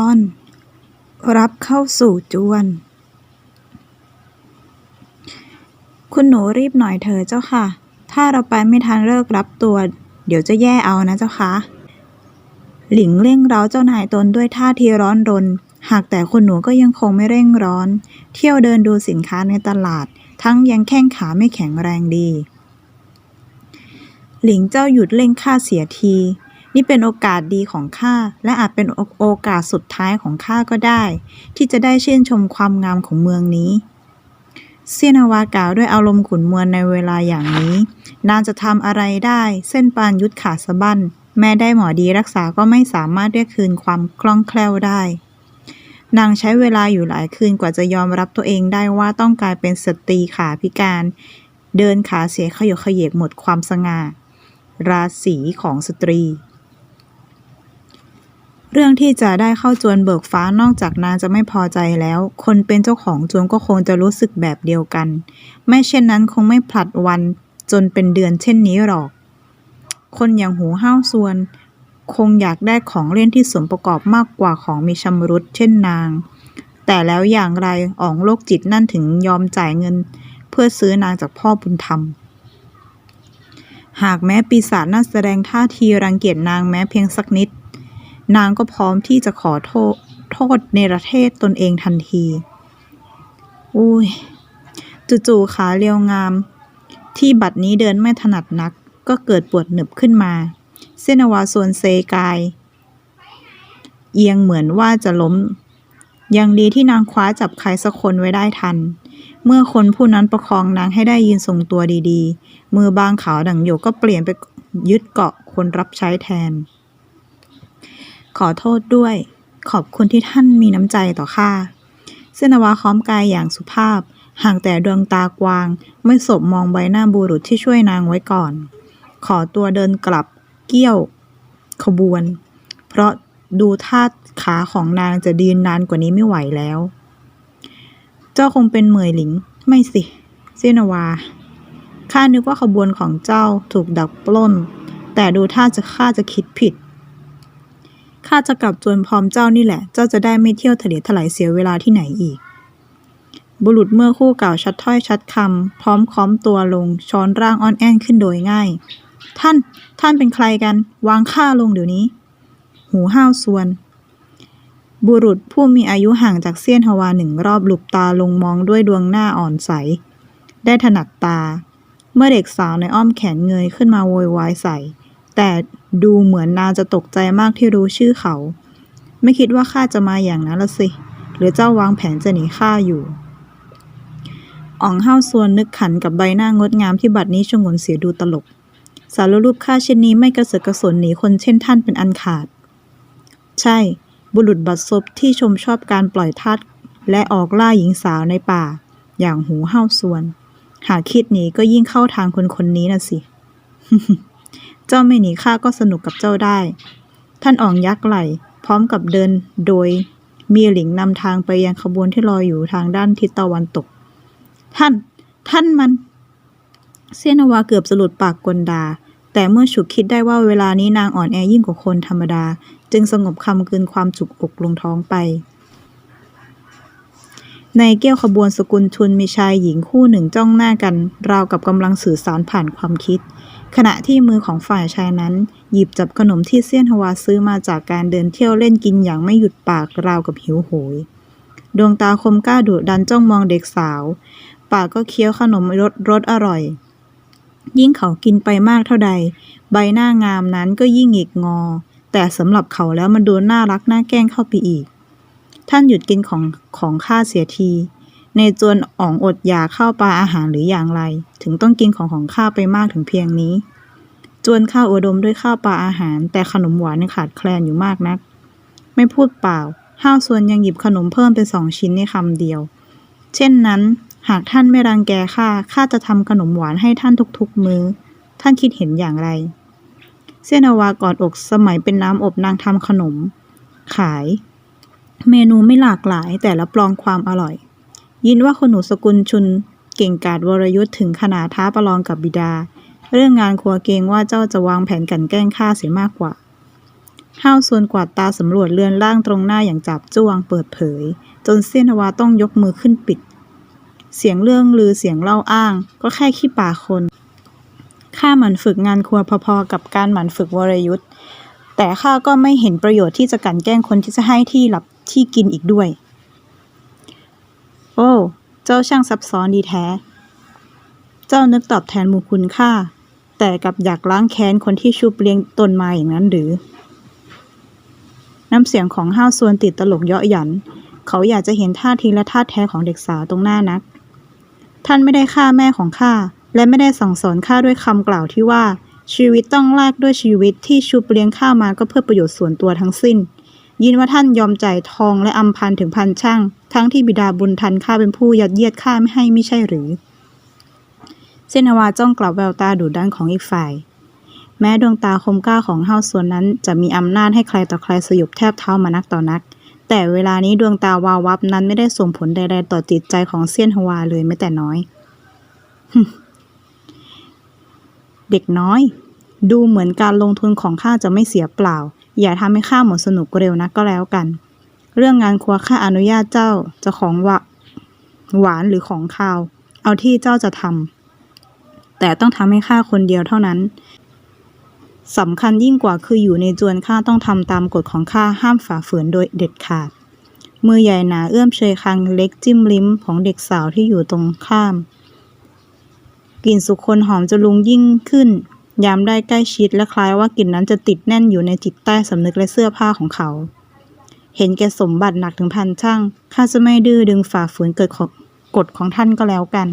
อน รับเข้าสู่จวน คุณหนูรีบหน่อยเถอะเจ้าค่ะ ถ้าเราไปไม่ทันเลิกรับตัว เดี๋ยวจะแย่เอานะเจ้าค่ะ หลิงเร่งเร้าเจ้านายตนด้วยท่าทีร้อนรน หากแต่คุณหนูก็ยังคงไม่เร่งร้อน เที่ยวเดินดูสินค้าในตลาด ทั้งยังแข้งขาไม่แข็งแรงดี หลิงเจ้าหยุดเร่งข้าเสียที นี่เป็นโอกาสดีของข้าและอาจเป็นโอกาสสุดท้ายของข้าก็ได้ ที่จะได้ชื่นชมความงามของเมืองนี้ เซียนาวากล่าวด้วยอารมณ์ขุนมัวในเวลาอย่างนี้ นางจะทำอะไรได้ เส้นปานยุทธขาดสะบั้น แม้ได้หมอดีรักษาก็ไม่สามารถเรียกคืนความคล่องแคล่วได้ นางใช้เวลาอยู่หลายคืนกว่าจะยอมรับตัวเองได้ว่าต้องกลายเป็นสตรีขาพิการ เดินขาเสียขยกขยเยกหมดความสง่าราศีของสตรี เรื่องที่จะได้เข้าจวนเบิกฟ้านอกจากนางจะไม่พอใจแล้ว คนเป็นเจ้าของจวนก็คงจะรู้สึกแบบเดียวกัน ไม่เช่นนั้นคงไม่ผลัดวันจนเป็นเดือนเช่นนี้หรอก คนอย่างหูห้าวส่วน คงอยากได้ของเล่นที่สมประกอบมากกว่าของมีชำรุดเช่นนาง แต่แล้วอย่างไรอ๋องโรคจิตนั่นถึงยอมจ่ายเงิน เพื่อซื้อนางจากพ่อบุญธรรม หากแม้ปีศาจนั่นแสดงท่าทีรังเกียจนางแม้เพียงสักนิด นางก็พร้อมที่จะขอโทษโทษในประเทศตนเองทันที อุ้ย จู่ๆขาเรียวงาม ที่บัดนี้เดินไม่ถนัดนัก ก็เกิดปวดหนึบขึ้นมา เส้นวาส่วนเซกาย เอียงเหมือนว่าจะล้ม ยังดีที่นางคว้าจับใครสักคนไว้ได้ทัน เมื่อคนผู้นั้นประคองนางให้ได้ยืนทรงตัวดีๆ มือบางขาวดังหยกก็เปลี่ยนไปยึดเกาะคนรับใช้แทน ขอโทษด้วย ขอบคุณที่ท่านมีน้ำใจต่อข้าเสนาวาค้อมกายอย่างสุภาพ ห่างแต่ดวงตากวาง ไม่สบมองใบหน้าบุรุษที่ช่วยนางไว้ก่อน ขอตัวเดินกลับ เกี้ยว ขบวน เพราะดูท่าขาของนางจะดีนนานกว่านี้ไม่ไหวแล้ว เจ้าคงเป็นเหมยหลิง ไม่สิ เซนาวา ข้านึกว่าขบวนของเจ้าถูกดักปล้น แต่ดูท่าจะข้าจะคิดผิด ข้าจะกลับจวนพร้อมเจ้านี่แหละ เจ้าจะได้ไม่เที่ยวทะเลถลายเสียเวลาที่ไหนอีก บุรุษเมื่อคู่เก่าชัดถ้อยชัดคำพร้อมค้อมตัวลงช้อนร่างอ่อนแอนขึ้นโดยง่าย ท่าน ท่านเป็นใครกัน วางข้าลงเดี๋ยวนี้ หูห้าวส่วน บุรุษผู้มีอายุห่างจากเซียนฮวาหนึ่งรอบหลุบตาลงมองด้วยดวงหน้าอ่อนใส ได้ถนัดตา เมื่อเด็กสาวในอ้อมแขนเงยขึ้นมาโวยวายใส่ แต่ ดูเหมือนนางจะตกใจมากที่รู้ชื่อเขา ไม่คิดว่าข้าจะมาอย่างนั้นละสิ หรือเจ้าวางแผนจะหนีข้าอยู่อ่องห้าวส่วนนึกขันกับใบหน้างดงามที่บัดนี้ชงนเสียดูตลก สารรูปข้าเช่นนี้ไม่กระเสือกกระสนหนีคนเช่นท่านเป็นอันขาด ใช่ บุรุษบัดซบที่ชมชอบการปล่อยทาสและออกล่าหญิงสาวในป่า อย่างหูห้าวส่วน หากคิดหนีก็ยิ่งเข้าทางคนคนนี้น่ะสิ เจ้าไม่หนีข้าก็สนุกกับเจ้าได้ ท่านอ่องยักไหลพร้อมกับเดินโดยมีหลิงนำทางไปยังขบวนที่ลอยอยู่ทางด้านทิศตะวันตก ท่าน ท่านมัน เซียนวาเกือบสลุดปากกลดา แต่เมื่อฉุกคิดได้ว่าเวลานี้นางอ่อนแอยิ่งกว่าคนธรรมดา จึงสงบคำกลืนความจุกอกลงท้องไป ในเกี้ยวขบวนสกุลชุนมีชายหญิงคู่หนึ่งจ้องหน้ากัน ราวกับกำลังสื่อสารผ่านความคิด ขณะที่มือของฝ่ายชายนั้น หยิบจับขนมที่เซียนฮวาซื้อมาจากการเดินเที่ยวเล่นกินอย่างไม่หยุดปากราวกับหิวโหย ดวงตาคมกล้าดุดันจ้องมองเด็กสาว ปากก็เคี้ยวขนมรสรสอร่อย ยิ่งเขากินไปมากเท่าใด ใบหน้างามนั้นก็ยิ่งหงิกงอ แต่สำหรับเขาแล้วมันดูน่ารักน่าแกล้งเข้าไปอีก ท่านหยุดกินของของข้าเสียที ในจวนอ่องอดอยากข้าวปลาอาหารหรืออย่างไร ถึงต้องกินของของข้าไปมากถึงเพียงนี้ จวนข้าวอุดมด้วยข้าวปลาอาหาร แต่ขนมหวานยังขาดแคลนอยู่มากนัก ไม่พูดเปล่า ห้าวส่วนยังหยิบขนมเพิ่มเป็นสองชิ้นในคำเดียว เช่นนั้น หากท่านไม่รังแกข้าข้าจะทำขนมหวานให้ท่านทุกๆมือ้อ ท่านคิดเห็นอย่างไรเซนาวากอดอกสมัยเป็นน้ำอบนางทำขนม ขาย เมนูไม่หลากหลายแต่รับรองความอร่อย ยินว่าคนหนูสกุลชุนเก่งกาจวรยุทธ์ถึงขนาดท้าประลองกับบิดา เรื่องงานครัวเกรงว่าเจ้าจะวางแผนกันแกล้งข้าเสียมากกว่าห้าวส่วนกวาดตาสำรวจเรือนร่างตรงหน้าอย่างจับจ้วงเปิดเผย จนเสี้ยนวาต้องยกมือขึ้นปิด เสียงเรื่องลือเสียงเล่าอ้าง ก็แค่ขี้ปากคนข้าหมั่นฝึกงานครัวพอๆกับการหมั่นฝึกวรยุทธ์แต่ข้าก็ไม่เห็นประโยชน์ที่จะกลันแกล้งคนที่จะให้ที่หลับที่กินอีกด้วย โอ้ เจ้าช่างซับซ้อนดีแท้ เจ้านึกตอบแทนมูคุณข้าแต่กับอยากล้างแค้นคนที่ชุบเลี้ยงตนมาอย่างนั้นหรือ น้ำเสียงของห้าวซวนติดตลกเยาะหยัน เขาอยากจะเห็นท่าทีและท่าแท้ของเด็กสาวตรงหน้านัก ท่านไม่ได้ฆ่าแม่ของข้า และไม่ได้สั่งสอนข้าด้วยคำกล่าวที่ว่าชีวิตต้องแลกด้วยชีวิตที่ชุบเลี้ยงข้ามาก็เพื่อประโยชน์ส่วนตัวทั้งสิ้น ยินว่าท่านยอมจ่ายทองและอำพันถึงพันช่าง ทั้งที่บิดาบุญทันข้าเป็นผู้ยัดเยียดข้าไม่ให้ไม่ใช่หรือ เซนาวาจ้องกลับแววตาดุดันของอีกฝ่าย แม้ดวงตาคมกล้าของเฮาส่วนนั้นจะมีอำนาจให้ใครต่อใครสยบแทบเท้ามานักต่อนัก แต่เวลานี้ดวงตาวาววับนั้นไม่ได้ส่งผลใดๆต่อจิตใจของเซียนฮวาเลยแม้แต่น้อย เด็กน้อย ดูเหมือนการลงทุนของข้าจะไม่เสียเปล่า อย่าทำให้ข้าหมดสนุกเร็วนักก็แล้วกัน เรื่องงานครัวข้าอนุญาตเจ้าจะของวะหวานหรือของคาว เอาที่เจ้าจะทำแต่ต้องทำให้ข้าคนเดียวเท่านั้นสำคัญยิ่งกว่าคืออยู่ในจวนข้าต้องทำตามกฎของข้าห้ามฝ่าฝืนโดยเด็ดขาด มือใหญ่หนาเอื้อมเชยคางเล็กจิ้มลิ้มของเด็กสาวที่อยู่ตรงข้าม กลิ่นสุคนหอมจะลุงยิ่งขึ้น ยามได้ใกล้ชิดและคล้ายว่ากลิ่นนั้นจะติดแน่นอยู่ในจิตใต้สำนึกและเสื้อผ้าของเขา เห็นแก่สมบัติหนักถึงพันช่างข้าจะไม่ดื้อดึงฝ่าฝืนเกิดกฎของท่านก็แล้วกัน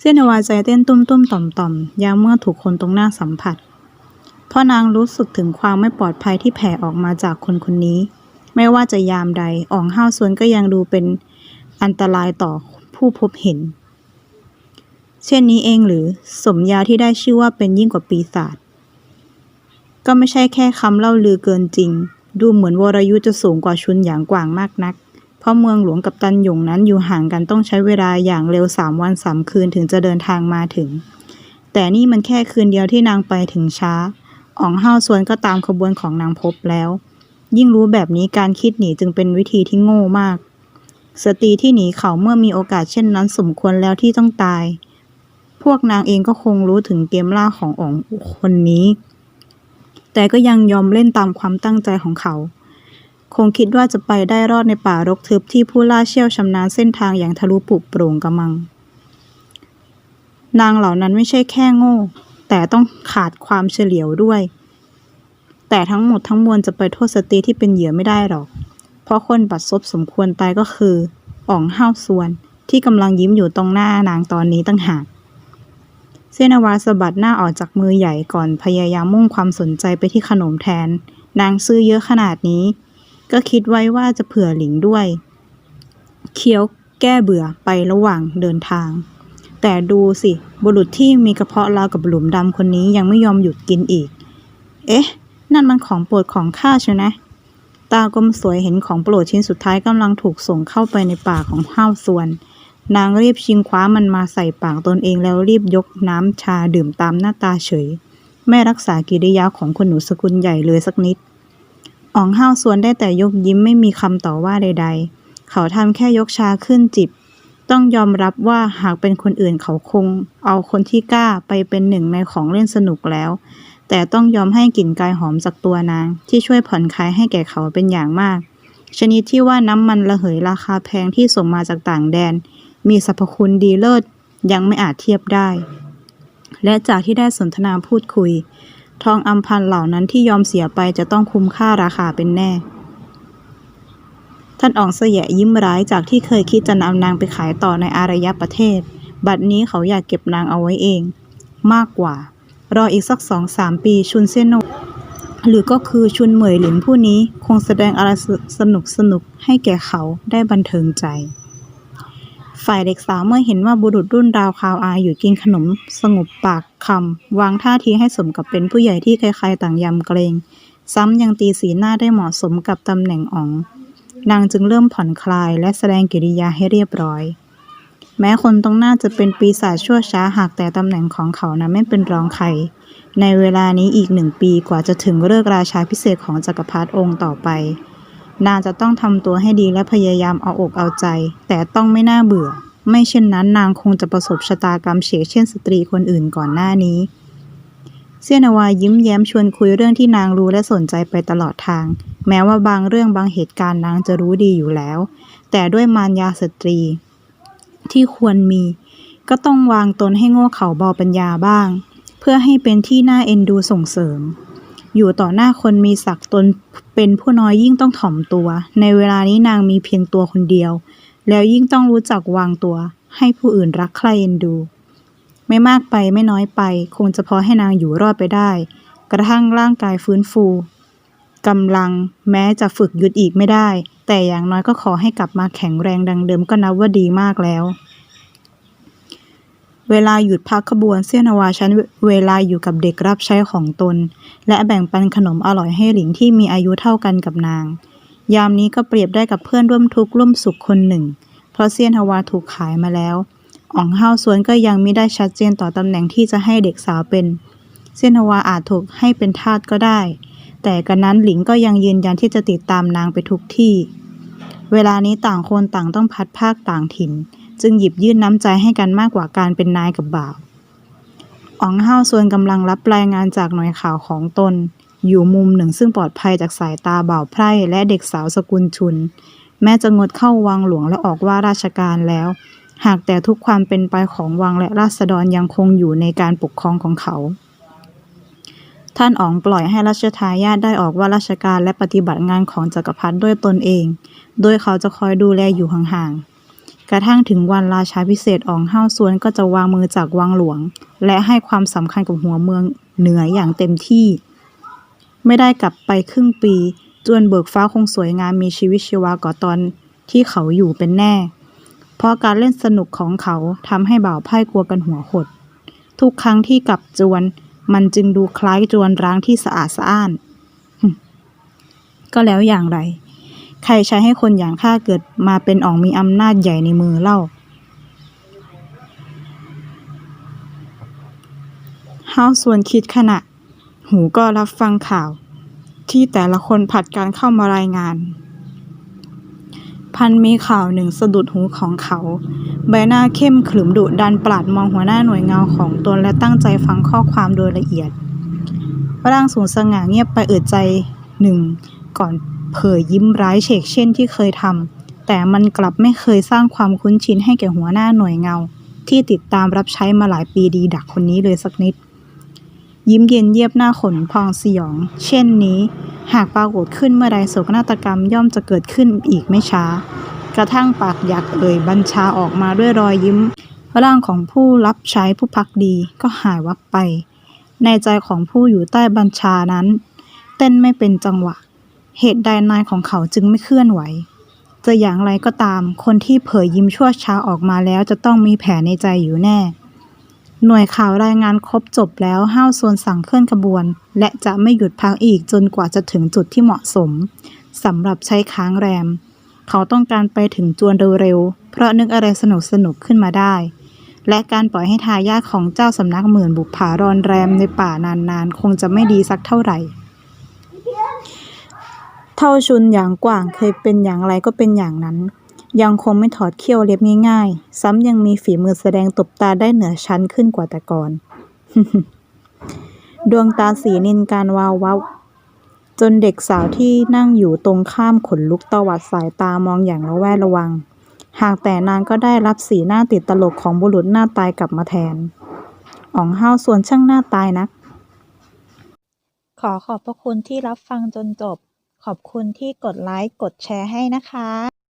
เส้นวาใจเต้นตุ้มตุ้มต่อมต่อมยามเมื่อถูกคนตรงหน้าสัมผัส เพราะนางรู้สึกถึงความไม่ปลอดภัยที่แผ่ออกมาจากคนคนนี้ ไม่ว่าจะยามใดอ่องห้าวสวนก็ยังดูเป็นอันตรายต่อผู้พบเห็น เช่นนี้เองหรือสมญาที่ได้ชื่อว่าเป็นยิ่งกว่าปีศาจก็ไม่ใช่แค่คำเล่าลือเกินจริง ดูเหมือนวรยุทธ์จะสูงกว่าชุนหยางกว่างมากนัก เพราะเมืองหลวงกับตันหยงนั้นอยู่ห่างกันต้องใช้เวลาอย่างเร็วสามวันสามคืนถึงจะเดินทางมาถึง แต่นี่มันแค่คืนเดียวที่นางไปถึงช้าอ๋องห้าวสวนก็ตามขบวนของนางพบแล้ว ยิ่งรู้แบบนี้การคิดหนีจึงเป็นวิธีที่โง่มาก สตรีที่หนีเขาเมื่อมีโอกาสเช่นนั้นสมควรแล้วที่ต้องตาย พวกนางเองก็คงรู้ถึงเกมล่าของอ๋องคนนี้ แต่ก็ยังยอมเล่นตามความตั้งใจของเขา คงคิดว่าจะไปได้รอดในป่ารกทึบที่ผู้ล่าเชี่ยวชำนาญเส้นทางอย่างทะลุปุกโปร่งกระมัง นางเหล่านั้นไม่ใช่แค่โง่ แต่ต้องขาดความเฉลียวด้วย แต่ทั้งหมดทั้งมวลจะไปโทษสตรีที่เป็นเหยื่อไม่ได้หรอก เพราะคนบัดซบสมควรตายก็คืออ๋องห้าวส่วนที่กำลังยิ้มอยู่ตรงหน้านางตอนนี้ตั้งหาก เซนาวาสะบัดหน้าออกจากมือใหญ่ก่อนพยายามมุ่งความสนใจไปที่ขนมแทน นางซื้อเยอะขนาดนี้ ก็คิดไว้ว่าจะเผื่อหลิงด้วย เคี้ยวแก้เบื่อไประหว่างเดินทาง แต่ดูสิ บุรุษที่มีกระเพาะราวกับหลุมดำคนนี้ยังไม่ยอมหยุดกินอีก เอ๊ะ นั่นมันของโปรดของข้าใช่ไหมตากลมสวยเห็นของโปรดชิ้นสุดท้ายกำลังถูกส่งเข้าไปในปากของห้าวส่วน นางรีบชิงคว้ามันมาใส่ปากตนเองแล้วรีบยกน้ำชาดื่มตามหน้าตาเฉยไม่รักษากิริยาของคนหนูสกุลใหญ่เลยสักนิดอ๋องห้าวส่วนได้แต่ยกยิ้มไม่มีคำต่อว่าใด ๆ เขาทำแค่ยกชาขึ้นจิบ ต้องยอมรับว่าหากเป็นคนอื่นเขาคง เอาคนที่กล้าไปเป็นหนึ่งในของเล่นสนุกแล้ว แต่ต้องยอมให้กลิ่นกายหอมจากตัวนาง ที่ช่วยผ่อนคลายให้แก่เขาเป็นอย่างมาก ชนิดที่ว่าน้ำมันระเหยราคาแพงที่ส่งมาจากต่างแดน มีสรรพคุณดีเลิศยังไม่อาจเทียบได้ และจากที่ได้สนทนาพูดคุย ทองอำพันเหล่านั้นที่ยอมเสียไปจะต้องคุ้มค่าราคาเป็นแน่ ท่านอองเสยยิ้มร้ายจากที่เคยคิดจะนำนางไปขายต่อในอารยประเทศ บัดนี้เขาอยากเก็บนางเอาไว้เอง มากกว่า รออีกสักสองสามปีชุนเซโนหรือก็คือชุนเหมยหลินผู้นี้คงแสดงอะไรสนุกสนุกให้แก่เขาได้บันเทิงใจ ฝ่ายเด็กสาวเมื่อเห็นว่าบุรุษรุ่นราวคราวอายอยู่กินขนมสงบปากคำวางท่าทีให้สมกับเป็นผู้ใหญ่ที่ใครๆต่างยำเกรง ซ้ำยังตีสีหน้าได้เหมาะสมกับตำแหน่งอ๋อง นางจึงเริ่มผ่อนคลายและแสดงกิริยาให้เรียบร้อย แม้คนตรงหน้าจะเป็นปีศาจชั่วช้าหากแต่ตำแหน่งของเขานะไม่เป็นรองใคร ในเวลานี้อีกหนึ่งปีกว่าจะถึงเลิกราชาพิเศษของจักรพรรดิองค์ต่อไป นางจะต้องทำตัวให้ดีและพยายามเอาอกเอาใจ แต่ต้องไม่น่าเบื่อ ไม่เช่นนั้นนางคงจะประสบชะตากรรมเฉกเช่นสตรีคนอื่นก่อนหน้านี้ เซียนาวายิ้มแย้มชวนคุยเรื่องที่นางรู้และสนใจไปตลอดทาง แม้ว่าบางเรื่องบางเหตุการณ์นางจะรู้ดีอยู่แล้ว แต่ด้วยมารยาสตรี ที่ควรมี ก็ต้องวางตนให้โง่เขลาเบาปัญญาบ้าง เพื่อให้เป็นที่น่าเอ็นดูส่งเสริม อยู่ต่อหน้าคนมีศักดิ์ตนเป็นผู้น้อยยิ่งต้องถ่อมตัว ในเวลานี้นางมีเพียงตัวคนเดียว แล้วยิ่งต้องรู้จักวางตัว ให้ผู้อื่นรักใคร่เอ็นดู ไม่มากไปไม่น้อยไป คงจะพอให้นางอยู่รอดไปได้ กระทั่งร่างกายฟื้นฟูกำลังแม้จะฝึกหยุดอีกไม่ได้ แต่อย่างน้อยก็ขอให้กลับมาแข็งแรงดังเดิมก็นับว่าดีมากแล้ว เวลาหยุดพักขบวนเสี้ยนาวาใช้เวลาอยู่กับเด็กรับใช้ของตน และแบ่งปันขนมอร่อยให้หลิงที่มีอายุเท่ากันกับนาง ยามนี้ก็เปรียบได้กับเพื่อนร่วมทุกข์ร่วมสุขคนหนึ่ง เพราะเซียนฮวาถูกขายมาแล้วอ๋องเฮาสวนก็ยังไม่ได้ชัดเจนต่อตำแหน่งที่จะให้เด็กสาวเป็นเซียนฮวาอาจถูกให้เป็นทาสก็ได้ แต่กันนั้นหลิงก็ยังยืนยันที่จะติดตามนางไปทุกที่ เวลานี้ต่างคนต่างต้องพัดภาคต่างถิ่น จึงหยิบยื่นน้ำใจให้กันมากกว่าการเป็นนายกับบ่าวอ๋องเฮาส่วนกำลังรับรายงานจากหน่วยข่าวของตน อยู่มุมหนึ่งซึ่งปลอดภัยจากสายตาบ่าวไพร่และเด็กสาวสกุลชุน แม้จะงดเข้าวังหลวงและออกว่าราชการแล้ว หากแต่ทุกความเป็นไปของวังและราษฎรยังคงอยู่ในการปกครองของเขา ท่านอ๋องปล่อยให้รัชทายาทได้ออกว่าราชการและปฏิบัติงานของจักรพรรดิด้วยตนเอง โดยเขาจะคอยดูแลอยู่ห่างๆ ระทั่งถึงวันราชาพิเศษอองเฮาซวนก็จะวางมือจากวังหลวง และให้ความสำคัญกับหัวเมืองเหนืออย่างเต็มที่ ไม่ได้กลับไปครึ่งปี จวนเบิกฟ้าคงสวยงามมีชีวิตชีวากว่าตอนที่เขาอยู่เป็นแน่ เพราะการเล่นสนุกของเขาทำให้บ่าวไพ่กลัวกันหัวหด ทุกครั้งที่กลับจวน มันจึงดูคล้ายจวนร้างที่สะอาดสะอ้าน ก็แล้วอย่างไร ใครใช้ให้คนอย่างข้าเกิดมาเป็นอ่องมีอำนาจใหญ่ในมือเล่าเฮาส่วนคิดขณะ หูก็รับฟังข่าว ที่แต่ละคนผัดการเข้ามารายงาน พันมีข่าวหนึ่งสะดุดหูของเขา ใบหน้าเข้มขรึมดุดันปราดมองหัวหน้าหน่วยเงาของตนและตั้งใจฟังข้อความโดยละเอียดร่างสูงสง่าเงียบไปเอึดใจหนึ่งก่อน เผยยิ้มร้ายเฉกเช่นที่เคยทำแต่มันกลับไม่เคยสร้างความคุ้นชินให้แก่หัวหน้าหน่วยเงา ที่ติดตามรับใช้มาหลายปีดีดักคนนี้เลยสักนิด ยิ้มเย็นเยียบหน้าขนพองสยอง เช่นนี้ หากปรากฏขึ้นเมื่อใดโศกนาฏกรรมย่อมจะเกิดขึ้นอีกไม่ช้า กระทั่งปากอยากเอ่ยบัญชาออกมาด้วยรอยยิ้มร่างของผู้รับใช้ผู้พักดีก็หายวับไป ในใจของผู้อยู่ใต้บัญชานั้น เต้นไม่เป็นจังหวะ เหตุใดนายของเขาจึงไม่เคลื่อนไหว จะอย่างไรก็ตาม คนที่เผยยิ้มชั่วช้าออกมาแล้วจะต้องมีแผลในใจอยู่แน่ หน่วยข่าวรายงานครบจบแล้วห้าวโซนสั่งเคลื่อนขบวน และจะไม่หยุดพักอีกจนกว่าจะถึงจุดที่เหมาะสมสำหรับใช้ค้างแรม เขาต้องการไปถึงจวนเร็วๆ เพราะนึกอะไรสนุกสนุกๆขึ้นมาได้ และการปล่อยให้ทายาทของเจ้าสำนักหมื่นบุกผารอนแรมในป่านานๆ คงจะไม่ดีสักเท่าไหร่ เท่าชุนอย่างกว่างเคยเป็นอย่างไรก็เป็นอย่างนั้น ยังคงไม่ถอดเขี้ยวเล็บง่ายๆ ซ้ำยังมีฝีมือแสดงตบตาได้เหนือชั้นขึ้นกว่าแต่ก่อน ดวงตาสีนินการวาววับจนเด็กสาวที่นั่งอยู่ตรงข้ามขนลุกตวัดสายตามองอย่างระแวดระวัง หากแต่นางก็ได้รับสีหน้าติดตลกของบุรุษหน้าตายกลับมาแทนอ๋องห้าวส่วนช่างหน้าตายนัก ขอขอบพระคุณที่รับฟังจนจบ ขอบคุณที่กดไลค์ กดแชร์ให้นะคะ